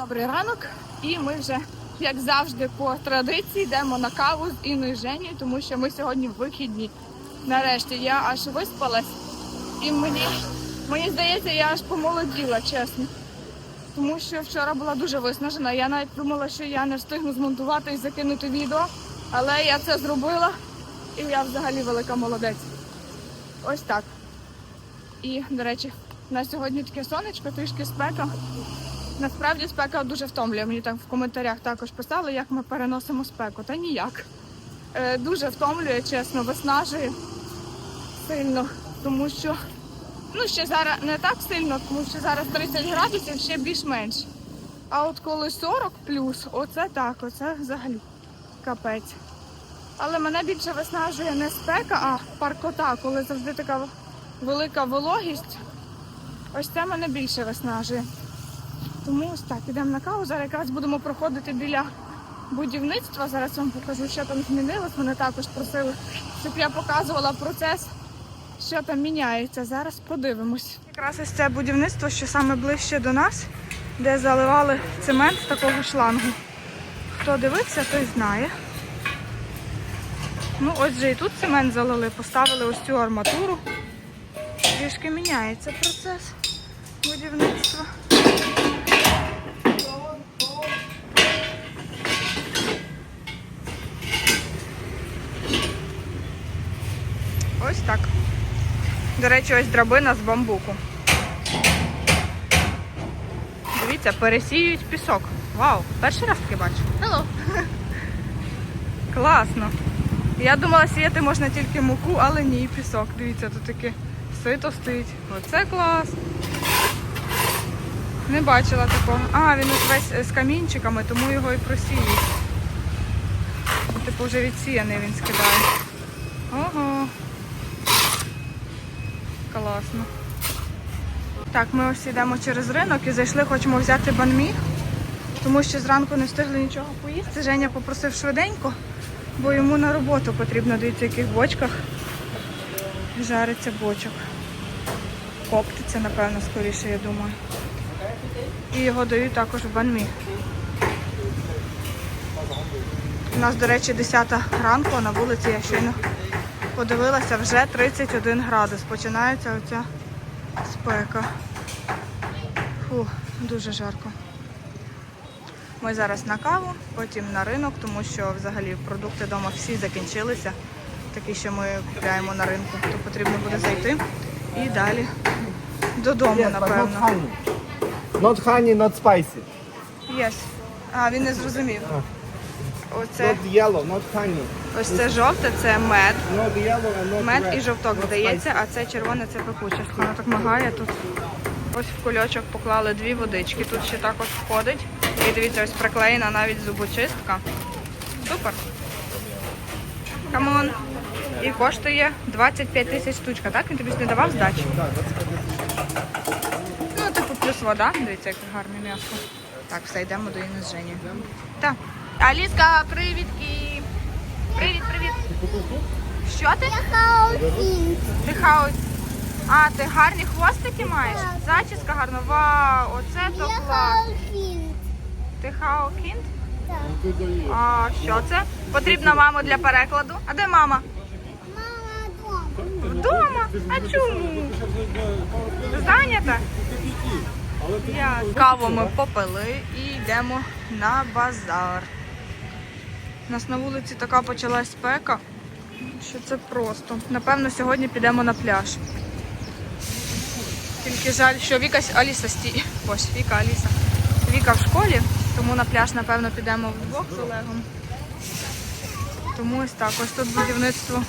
Добрий ранок, і ми вже, як завжди, по традиції йдемо на каву з Інною Женєю, тому що ми сьогодні вихідні. Нарешті я аж виспалась, і мені, мені здається, я аж помолоділа, чесно. Тому що вчора була дуже виснажена. Я навіть думала, що я не встигну змонтувати і закинути відео, але я це зробила, і я взагалі велика молодець. Ось так. І, до речі, на сьогодні таке сонечко, трішки спека. Насправді спека дуже втомлює. Мені так в коментарях також писали, як ми переносимо спеку. Та ніяк. Е, дуже втомлює, чесно, виснажує сильно, тому що ну ще зараз не так сильно, тому що зараз 30 градусів ще більш-менш. А от коли 40 плюс, оце так, оце взагалі капець. Але мене більше виснажує не спека, а паркота, коли завжди така велика вологість. Ось це мене більше виснажує. Тому ось так, ідемо на каву. Зараз якраз будемо проходити біля будівництва. Зараз вам покажу, що там змінилось. Мене також просили, щоб я показувала процес, що там міняється. Зараз подивимось. Якраз ось це будівництво, що саме ближче до нас, де заливали цемент з такого шлангу. Хто дивився, той знає. Ну, ось же і тут цемент залили, поставили ось цю арматуру. Трішки міняється процес будівництва. Ось так. До речі, ось драбина з бамбуку. Дивіться, пересіюють пісок. Вау, перший раз таке бачу. Hello. Класно. Я думала, сіяти можна тільки муку, але ні, і пісок. Дивіться, тут таке сито стоїть. Оце клас. Не бачила такого. А, він ось весь з камінчиками, тому його і просіють. Типу вже відсіяний він скидає. Ого. Класно. Так, ми ось йдемо через ринок і зайшли, хочемо взяти банмі, тому що зранку не встигли нічого поїсти. Женя попросив швиденько, бо йому на роботу потрібно дивіться, в яких бочках жариться бочок. Коптиться, напевно, скоріше, я думаю. І його дають також в банмі. У нас, до речі, 10 ранку а на вулиці я щойно подивилася, вже 31 градус. Починається оця спека. Фу, дуже жарко. Ми зараз на каву, потім на ринок, тому що взагалі продукти вдома всі закінчилися. Такі, що ми купляємо на ринку, то потрібно буде зайти. І далі додому, not напевно. honey. Not honey, not spicy. Yes. А, він не зрозумів. Оце Not yellow, not honey. Ось це жовте, це мед. Мед і жовток здається, а це червоне це пекуче. Воно так мигає тут. Ось в кульочок поклали дві водички. Тут ще також входить. І дивіться, ось приклеєна навіть зубочистка. Супер. Камон. І коштує 25 тисяч штучка, так? Він тобі ж не давав здачі? Ну, типу, плюс вода. Дивіться, яке гарне м'ясо. Так, все, йдемо до з Жені. Так. Аліска, привітки! Привіт, привіт! Що ти? Ти хаос. А, ти гарні хвостики маєш? Зачіска гарна. Вау, оце то клас. Ти хао кінт? А що це? Потрібна мама для перекладу. А де мама? Мама Вдома? А чому? Зайнята? Я... Каву ми попили і йдемо на базар. У нас на вулиці така почалась спека, що це просто. Напевно, сьогодні підемо на пляж. Тільки жаль, що Віка Аліса сті. Ось Віка Аліса. Віка в школі, тому на пляж, напевно, підемо вдвох з Олегом. Тому ось так, ось тут будівництво.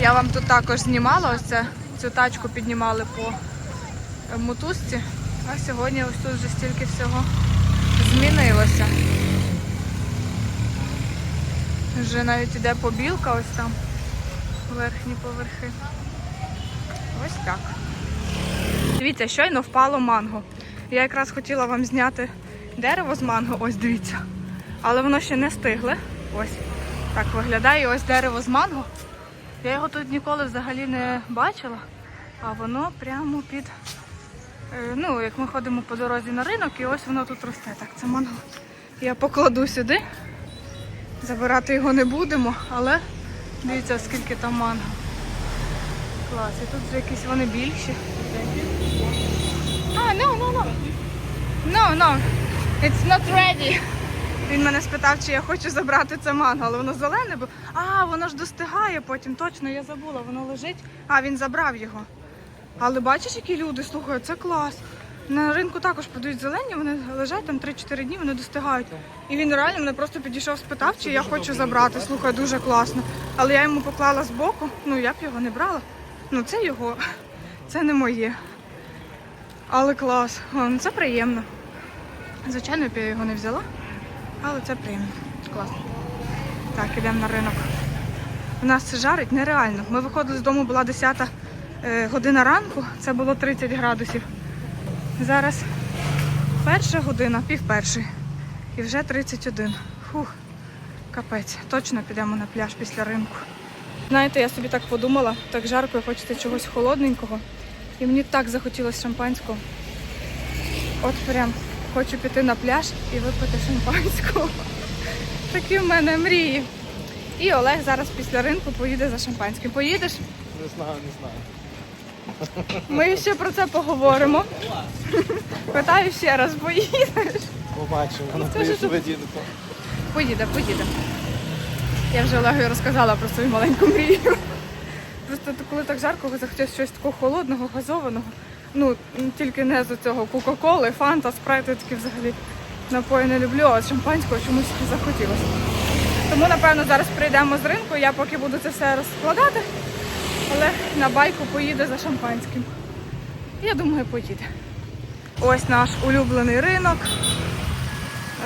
Я вам тут також знімала, ось це, цю тачку піднімали по е, мотузці. А сьогодні ось тут вже стільки всього змінилося. Вже навіть іде побілка ось там, верхні поверхи. Ось так. Дивіться, щойно впало манго. Я якраз хотіла вам зняти дерево з манго, ось дивіться. Але воно ще не стигле. Ось так виглядає ось дерево з манго. Я його тут ніколи взагалі не бачила, а воно прямо під Е, Ну, як ми ходимо по дорозі на ринок, і ось воно тут росте. Так, це манго. Я покладу сюди. Забирати його не будемо, але дивіться, скільки там манго. Клас, і тут вже якісь вони більші. А, no, no, no. No, no. It's not ready. Він мене спитав, чи я хочу забрати це манго, але воно зелене, бо. А, воно ж достигає потім. Точно, я забула, воно лежить. А, він забрав його. Але бачиш, які люди, слухай, це клас. На ринку також подають зелені, вони лежать там 3-4 дні, вони достигають. І він реально мене просто підійшов, спитав, чи я хочу забрати. Слухай, дуже класно. Але я йому поклала збоку, ну я б його не брала. Ну це його, це не моє. Але клас, О, ну, це приємно. Звичайно, б я його не взяла, але це приємно. Класно. Так, ідемо на ринок. У нас жарить нереально. Ми виходили з дому, була 10 е, година ранку, це було 30 градусів. Зараз перша година, пів першої. І вже 31. Фух, капець. Точно підемо на пляж після ринку. Знаєте, я собі так подумала, так жарко, і хочеться чогось холодненького. І мені так захотілося шампанського. От прям хочу піти на пляж і випити шампанського. Такі в мене мрії. І Олег зараз після ринку поїде за шампанським. Поїдеш? Не знаю, не знаю. Ми ще про це поговоримо. Питаю ще раз, поїдеш? Побачимо, Ну, на скажи, що- поведінку. Поїде, поїде. Я вже Олегу розказала про свою маленьку мрію. Просто т- коли так жарко, захотілося щось такого холодного, газованого. Ну, м, тільки не з цього Кока-Коли, Фанта, Спрайт, я такі взагалі напої не люблю, а от шампанського чомусь захотілося. Тому, напевно, зараз прийдемо з ринку, я поки буду це все розкладати, але на байку поїде за шампанським. Я думаю, поїде. Ось наш улюблений ринок.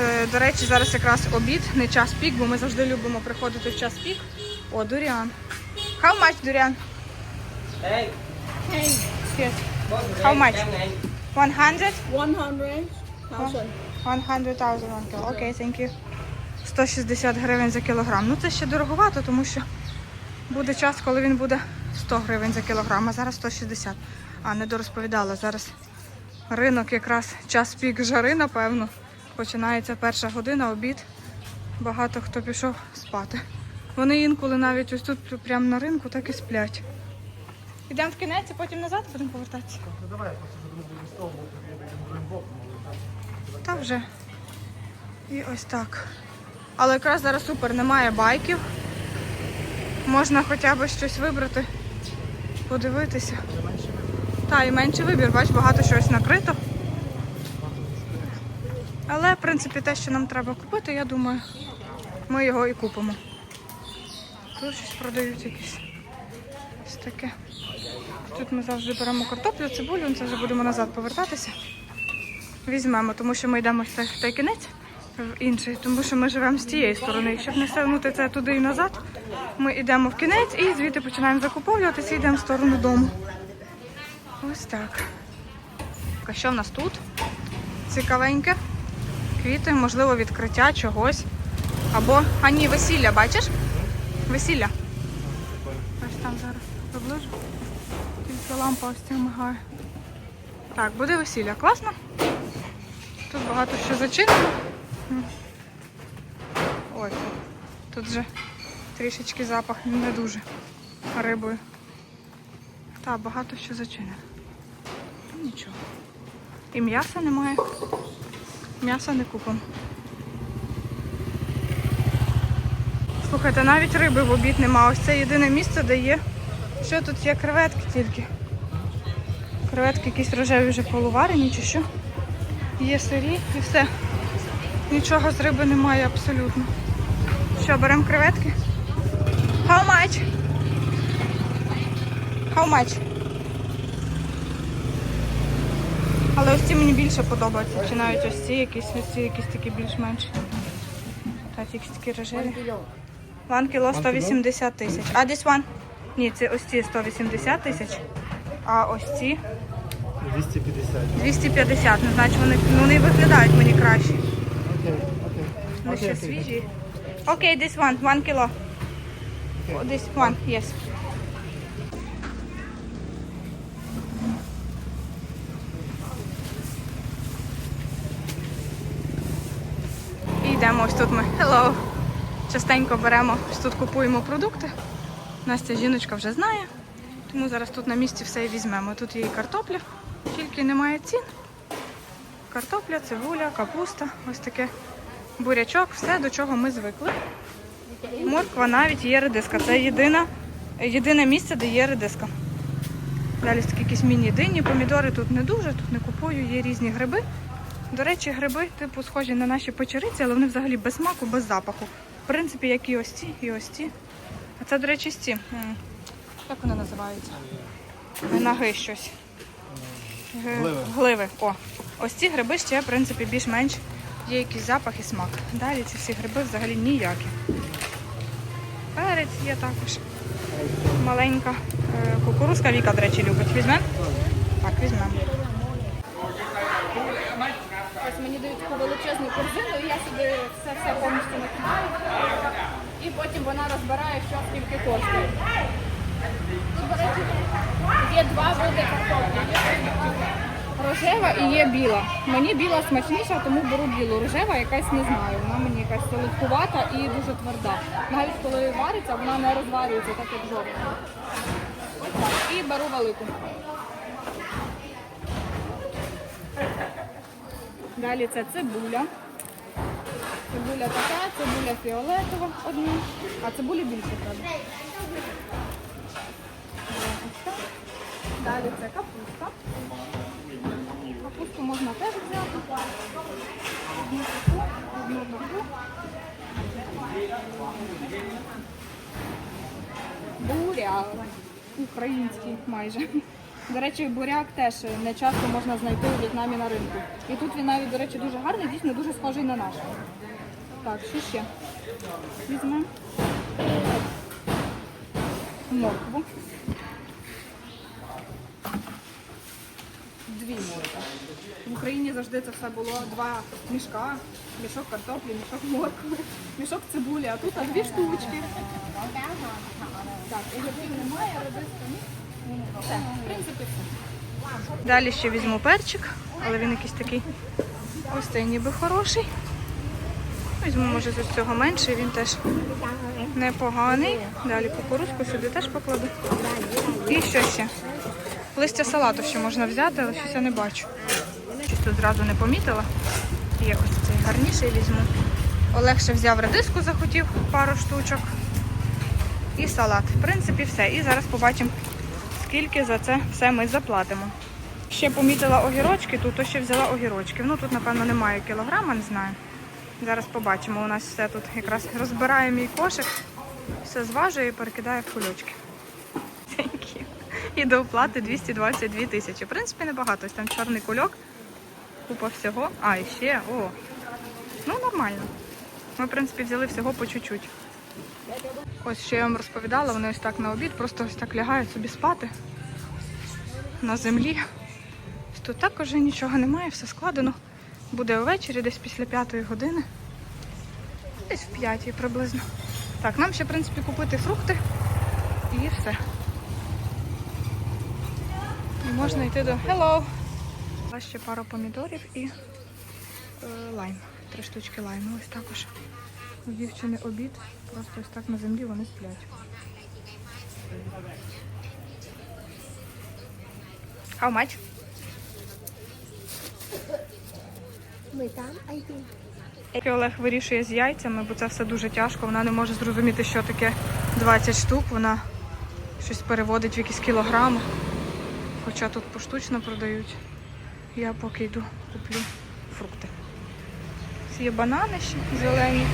Е, До речі, зараз якраз обід, не час пік, бо ми завжди любимо приходити в час пік. О, дуріан. How much дуріан? Hey, Yes. How much? 100? 100,000. 100,000 one kilo. Окей, thank you. 160 гривень за кілограм. Ну це ще дороговато, тому що буде час, коли він буде 100 гривень за кілограм, а зараз 160. А, не дорозповідала. Зараз ринок якраз час пік жари, напевно. Починається перша година, обід. Багато хто пішов спати. Вони інколи навіть ось тут прямо на ринку так і сплять. Йдемо в кінець, а потім назад будемо повертатися. Ну давай, я просто але Та вже. І ось так. Але якраз зараз супер, немає байків. Можна хоча б щось вибрати, подивитися. Та, і менший вибір, бач, багато щось накрито. Але, в принципі, те, що нам треба купити, я думаю, ми його і купимо. Тут щось продають якісь. Ось таке. Тут ми завжди беремо картоплю, цибулю, це вже будемо назад повертатися візьмемо, тому що ми йдемо в той, кінець в інший, тому що ми живемо з тієї сторони. Щоб не сягнути це туди і назад, ми йдемо в кінець і звідти починаємо закуповуватися і йдемо в сторону дому. Ось так. А що в нас тут? Цікавеньке. Квіти, можливо, відкриття чогось. Або. А ні, весілля, бачиш? Весілля. Ось там зараз приближу. Тільки лампа ось ця мигає. Так, буде весілля. Класно? Тут багато що зачинено. Ой, тут вже трішечки запах не дуже рибою. Так, багато що зачинено. Нічого. І м'яса немає. М'яса не купимо. Слухайте, навіть риби в обід нема. Ось це єдине місце, де є. Що тут є креветки тільки. Креветки якісь рожеві вже полуварені чи що. Є сирі і все. Нічого з риби немає абсолютно. Що, беремо креветки? How much? How much? Але ось ці мені більше подобаються. Чи навіть ось ці якісь, ось ці якісь такі більш-менш. Так, якісь такі рожеві. One кіло 180 тисяч. А this one? Ні, це ось ці 180 тисяч. А ось ці 250. 250, ну значить вони, ну, вони виглядають мені краще. Вони ще свіжі. Окей, this one, one kilo. This one, yes. І йдемо ось тут ми. Hello. Частенько беремо, ось тут купуємо продукти. Настя жіночка вже знає, тому зараз тут на місці все і візьмемо. Тут є і картопля, тільки немає цін. Картопля, цибуля, капуста, ось таке бурячок, все до чого ми звикли. Морква навіть є редиска. Це єдина, єдине місце, де є редиска. Далі такі якісь міні-дині, помідори тут не дуже, тут не купую, є різні гриби. До речі, гриби, типу, схожі на наші печериці, але вони взагалі без смаку, без запаху. В принципі, як і ось ці, і ось ці. А це, до речі, ці. Як вони називаються? Наги щось. Гливи. Гливи. О. Ось ці гриби ще, в принципі, більш-менш є якийсь запах і смак. Далі ці всі гриби взагалі ніякі. Перець є також. Маленька. Е, Кукурузка Віка, до речі, любить. Візьмемо? Так, візьмемо. Ось мені дають таку величезну корзину, і я сюди все все повністю накидаю. І потім вона розбирає, що скільки коштує. До речі, є два види картоплі. Рожева і є біла. Мені біла смачніша, тому беру білу. Рожева якась не знаю. Вона мені якась солодкувата і дуже тверда. Навіть коли вариться, вона не розварюється, так як жовта. Ось так. І беру велику. Далі це цибуля. Цибуля така, цибуля фіолетова одна, а цибулі більше треба. Далі це капуста. Капусту можна теж взяти. Одну таку, одну таку. Буряк. Український майже. До речі, буряк теж не часто можна знайти у В'єтнамі на ринку. І тут він навіть, до речі, дуже гарний, дійсно дуже схожий на наш. Так, що ще? Візьмемо. Моркву. Дві моркви. В Україні завжди це все було два мішка. Мішок картоплі, мішок моркви, мішок цибулі, а тут аж дві штучки. Так, немає, принципі. Далі ще візьму перчик, але він якийсь такий ось цей ніби хороший. Візьму, може, з цього менший, він теж непоганий. Далі кукурузку сюди теж покладу. І що ще? Листя салату ще можна взяти, але щось я не бачу. Щось тут зразу не помітила. Є ось цей гарніший візьму. Олег ще взяв редиску, захотів пару штучок. І салат. В принципі, все. І зараз побачимо, скільки за це все ми заплатимо. Ще помітила огірочки, тут ще взяла огірочки. Ну тут, напевно, немає кілограма, не знаю. Зараз побачимо. У нас все тут якраз розбирає мій кошик, все зважує і перекидає в кульочки. Thank. І до оплати 222 тисячі. В принципі, небагато. Ось там чорний кульок, купа всього. А, і ще, о. Ну, нормально. Ми, в принципі, взяли всього по чуть-чуть. Ось ще я вам розповідала, вони ось так на обід, просто ось так лягають собі спати на землі. Ось Тут також нічого немає, все складено. Буде ввечері, десь після п'ятої години. Десь в п'ятій приблизно. Так, нам ще, в принципі, купити фрукти і все. Можна йти до Hello! Ще пара помідорів і е, лайм. Три штучки лайму. Ось також. У дівчини обід. Просто ось так на землі вони сплять. How much? 18 18 Поки Олег вирішує з яйцями, бо це все дуже тяжко. Вона не може зрозуміти, що таке 20 штук. Вона щось переводить в якісь кілограми. Хоча тут поштучно продають. Я поки йду куплю фрукти. Є банани ще зелені,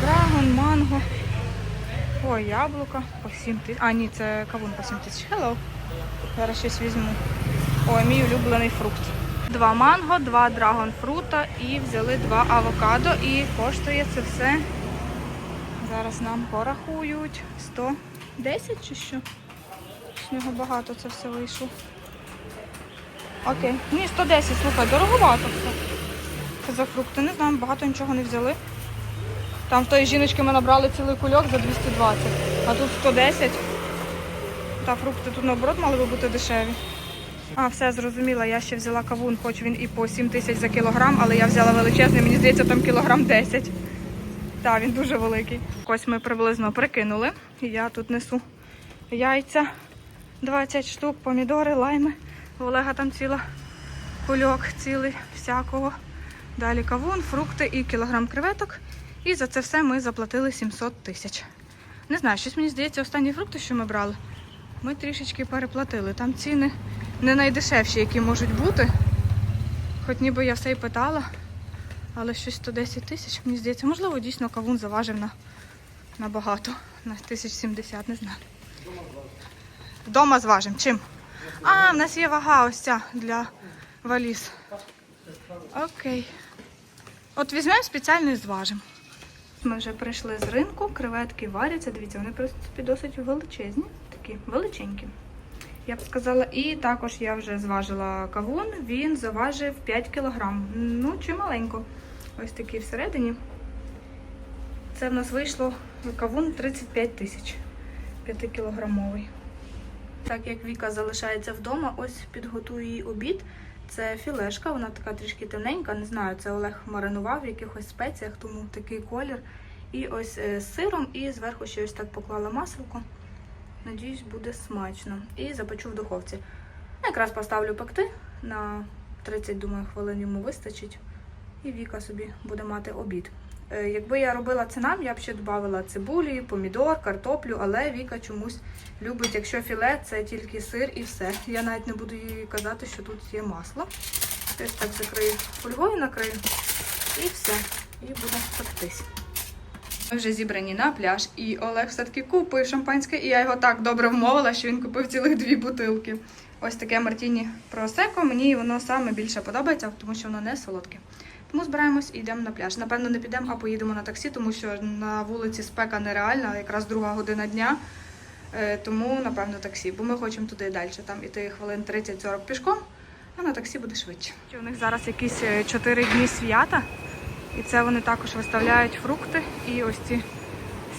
драгон, манго. О, яблука по 7 тисяч. А, ні, це кавун по 7 тисяч. Hello. Зараз щось візьму. Ой, мій улюблений фрукт. Два манго, два драгонфрута і взяли два авокадо. І коштує це все. Зараз нам порахують. 110 чи що? Нього багато це все вийшло. Окей. Ні, 110, слухай, дороговато все. За фрукти. Не знаю, багато нічого не взяли. Там в тої жіночки ми набрали цілий кульок за 220, а тут 110. Та фрукти тут наоборот мали би бути дешеві. А, все зрозуміла, я ще взяла кавун, хоч він і по 7 тисяч за кілограм, але я взяла величезний, мені здається, там кілограм 10. Так, він дуже великий. Ось ми приблизно прикинули. Я тут несу яйця 20 штук, помідори, лайми. У Олега там ціла кульок цілий всякого. Далі кавун, фрукти і кілограм креветок. І за це все ми заплатили 700 тисяч. Не знаю, щось мені здається, останні фрукти, що ми брали, ми трішечки переплатили. Там ціни не найдешевші, які можуть бути. Хоч ніби я все і питала, але щось 110 тисяч, мені здається, можливо, дійсно кавун заважив на, на багато, на 1070, не знаю. Вдома зважимо. Чим? А, в нас є вага ось ця для валіз. Окей. От візьмемо спеціально і зважимо. Ми вже прийшли з ринку, креветки варяться. Дивіться, вони принципі досить величезні, такі величенькі. Я б сказала, і також я вже зважила кавун, він заважив 5 кг. Ну, чи маленько. Ось такий всередині. Це в нас вийшло кавун 35 тисяч 5-кілограмовий. Так як Віка залишається вдома, ось підготую їй обід. Це філешка, вона така трішки темненька, не знаю, це Олег маринував в якихось спеціях, тому такий колір. І ось е, з сиром, і зверху ще ось так поклала масло. Надіюсь, буде смачно. І запечу в духовці. Якраз поставлю пекти на 30, думаю, хвилин йому вистачить. І Віка собі буде мати обід. Е, Якби я робила це нам, я б ще додавала цибулі, помідор, картоплю, але Віка чомусь любить, якщо філе, це тільки сир і все. Я навіть не буду їй казати, що тут є масло. Ось так закрию фольгою, накрию і все. І буде пектись. Ми вже зібрані на пляж, і Олег все-таки купив шампанське, і я його так добре вмовила, що він купив цілих дві бутилки. Ось таке Мартіні Просеко. Мені воно саме більше подобається, тому що воно не солодке. Тому збираємось і йдемо на пляж. Напевно, не підемо, а поїдемо на таксі, тому що на вулиці спека нереальна, якраз друга година дня. Е, Тому, напевно, таксі, бо ми хочемо туди і далі. Там іти хвилин 30-40 пішком, а на таксі буде швидше. У них зараз якісь 4 дні свята, і це вони також виставляють фрукти і ось ці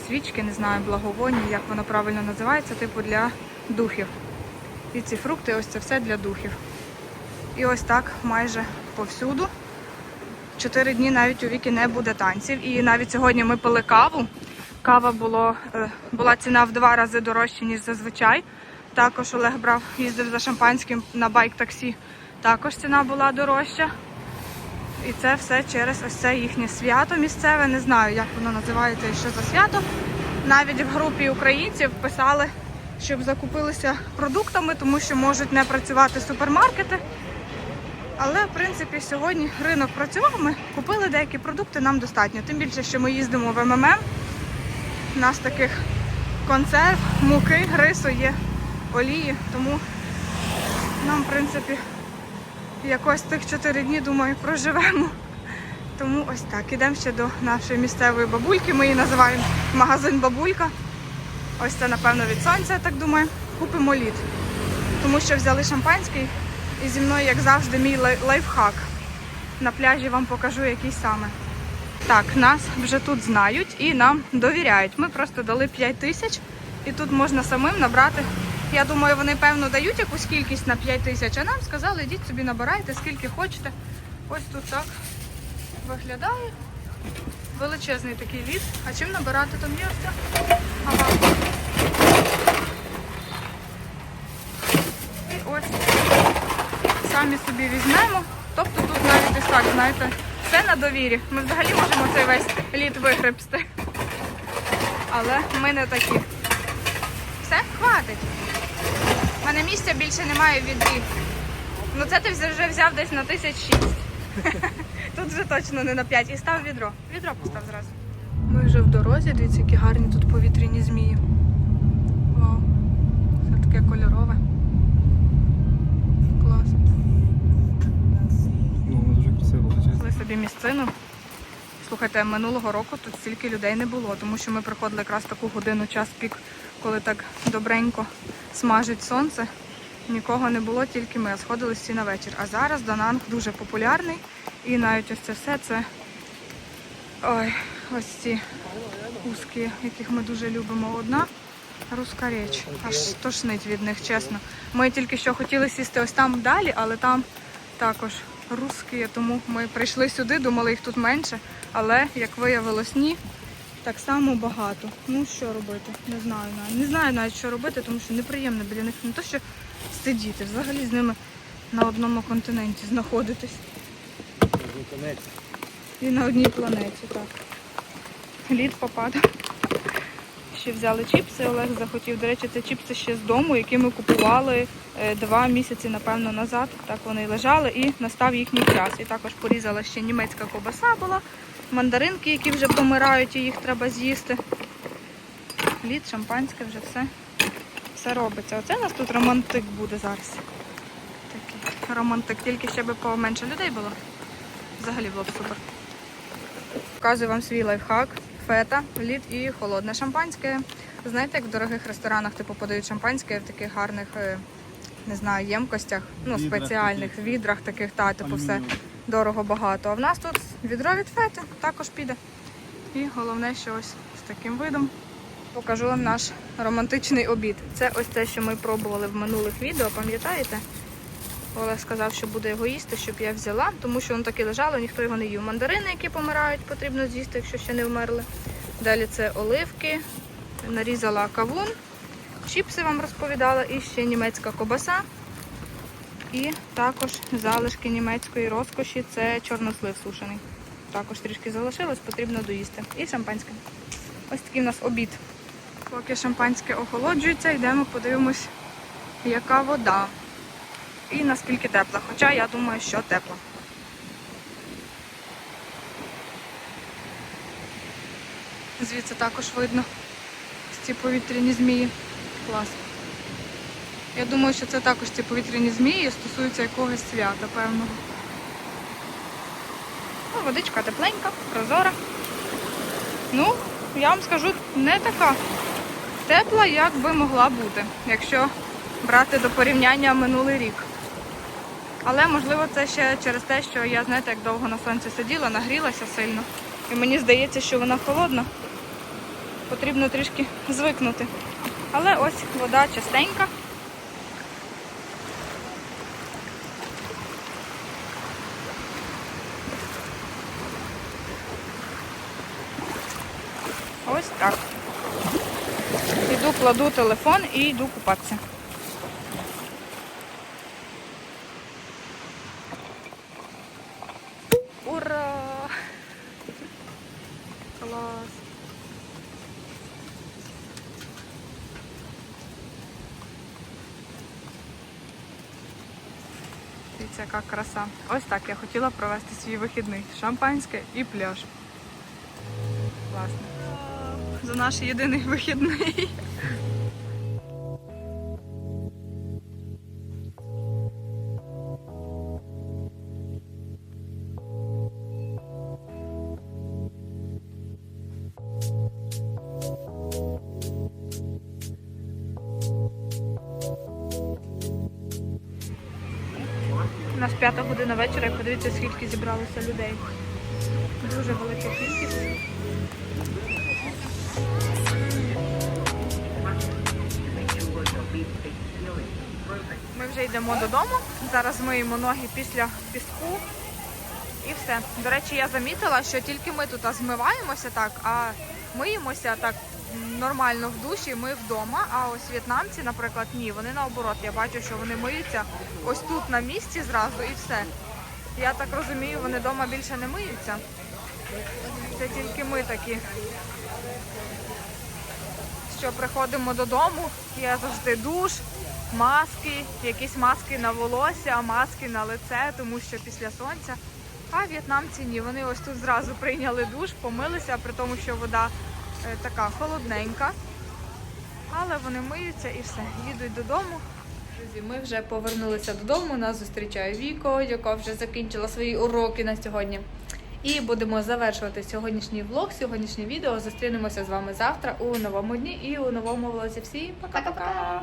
свічки, не знаю, благовоння, як воно правильно називається, типу для духів. І ці фрукти, ось це все для духів. І ось так майже повсюду. Чотири дні навіть у віки не буде танців. І навіть сьогодні ми пили каву. Кава було, е, була ціна в два рази дорожча, ніж зазвичай. Також Олег брав, їздив за шампанським на байк-таксі. Також ціна була дорожча. І це все через ось це їхнє свято місцеве. Не знаю, як воно називається і що за свято. Навіть в групі українців писали, щоб закупилися продуктами, тому що можуть не працювати супермаркети. Але в принципі сьогодні ринок працював. Ми купили деякі продукти, нам достатньо. Тим більше, що ми їздимо в МММ. У нас таких консерв, муки, рису є, олії, тому нам, в принципі, якось тих 4 дні, думаю, проживемо. Тому ось так. Ідемо ще до нашої місцевої бабульки. Ми її називаємо магазин бабулька. Ось це, напевно, від сонця, я так думаю. Купимо лід. Тому що взяли шампанський і зі мною, як завжди, мій лайфхак. На пляжі вам покажу, який саме. Так, нас вже тут знають і нам довіряють. Ми просто дали 5 тисяч і тут можна самим набрати. Я думаю, вони певно дають якусь кількість на 5 тисяч, а нам сказали, йдіть собі набирайте, скільки хочете. Ось тут так виглядає. Величезний такий лід. А чим набирати там є? Ага. І ось самі собі візьмемо. Тобто тут навіть ось так, знаєте, все на довірі. Ми взагалі можемо цей весь лід вигребсти. Але ми не такі. Все, хватить. У мене місця більше немає в відрі. Ну це ти вже взяв десь на тисяч шість. Тут вже точно не на 5. І став відро. Відро постав зразу. Ми вже в дорозі, дивіться, які гарні тут повітряні змії. Вау. Все таке кольорове. Собі місцину. Слухайте, минулого року тут стільки людей не було, тому що ми приходили якраз таку годину час пік, коли так добренько смажить сонце. Нікого не було, тільки ми. Сходили всі на вечір. А зараз Дананг дуже популярний. І навіть ось це все це ой, ось ці узки, яких ми дуже любимо. Одна руска річ. Аж тошнить від них, чесно. Ми тільки що хотіли сісти ось там далі, але там також русські, тому ми прийшли сюди, думали їх тут менше. Але як виявилось, ні. так само багато. Ну що робити? Не знаю навіть. Не знаю навіть, що робити, тому що неприємно біля них не то, що сидіти, взагалі з ними на одному континенті знаходитись. І на одній планеті, так. Лід попадав. Ще взяли чіпси, Олег захотів. До речі, це чіпси ще з дому, які ми купували е, два місяці, напевно, назад. Так вони лежали і настав їхній час. І також порізала ще німецька ковбаса була, мандаринки, які вже помирають, і їх треба з'їсти. Лід, шампанське, вже все, все робиться. Оце у нас тут романтик буде зараз. Такий романтик, тільки ще би поменше людей було. Взагалі було б супер. Показую вам свій лайфхак. Фета, лід і холодне шампанське. Знаєте, як в дорогих ресторанах типу подають шампанське в таких гарних, е, не знаю, ємкостях, ну, Відрах спеціальних відрах таких, та, типу, все дорого багато. А в нас тут відро від фети також піде. І головне, що ось з таким видом. Покажу вам наш романтичний обід. Це ось те, що ми пробували в минулих відео, пам'ятаєте? Олег сказав, що буде його їсти, щоб я взяла, тому що воно таки лежало, ніхто його не їв. Мандарини, які помирають, потрібно з'їсти, якщо ще не вмерли. Далі це оливки, нарізала кавун, чіпси вам розповідала, і ще німецька кобаса. І також залишки німецької розкоші це чорнослив сушений. Також трішки залишилось, потрібно доїсти. І шампанське. Ось такий у нас обід. Поки шампанське охолоджується, йдемо подивимось, яка вода і наскільки тепла. Хоча я думаю, що тепла. Звідси також видно ці повітряні змії. Клас. Я думаю, що це також ці повітряні змії стосуються якогось свята певного. Ну, водичка тепленька, прозора. Ну, я вам скажу, не така тепла, як би могла бути, якщо брати до порівняння минулий рік. Але можливо це ще через те, що я, знаєте, як довго на сонці сиділа, нагрілася сильно. І мені здається, що вона холодна. Потрібно трішки звикнути. Але ось вода чистенька. Ось так. Іду, кладу телефон і йду купатися. Ура! Клас! Дивіться, яка краса. Ось так я хотіла провести свій вихідний. Шампанське і пляж. Класно. За наш єдиний вихідний. П'ята година вечора і подивіться, скільки зібралося людей. Дуже велика кількість. Ми вже йдемо додому. Зараз миємо ноги після піску. І все. До речі, я замітила, що тільки ми тут змиваємося так, а миємося так нормально в душі, ми вдома. А ось в'єтнамці, наприклад, ні, вони наоборот. Я бачу, що вони миються ось тут на місці зразу і все. Я так розумію, вони вдома більше не миються. Це тільки ми такі. Що приходимо додому, є завжди душ, маски, якісь маски на волосся, маски на лице, тому що після сонця. А в'єтнамці ні, вони ось тут зразу прийняли душ, помилися, при тому, що вода така холодненька. Але вони миються і все, їдуть додому. Друзі, ми вже повернулися додому. Нас зустрічає Віко, яка вже закінчила свої уроки на сьогодні. І будемо завершувати сьогоднішній влог, сьогоднішнє відео. Зустрінемося з вами завтра у новому дні і у новому влозі. Всім пока-пока!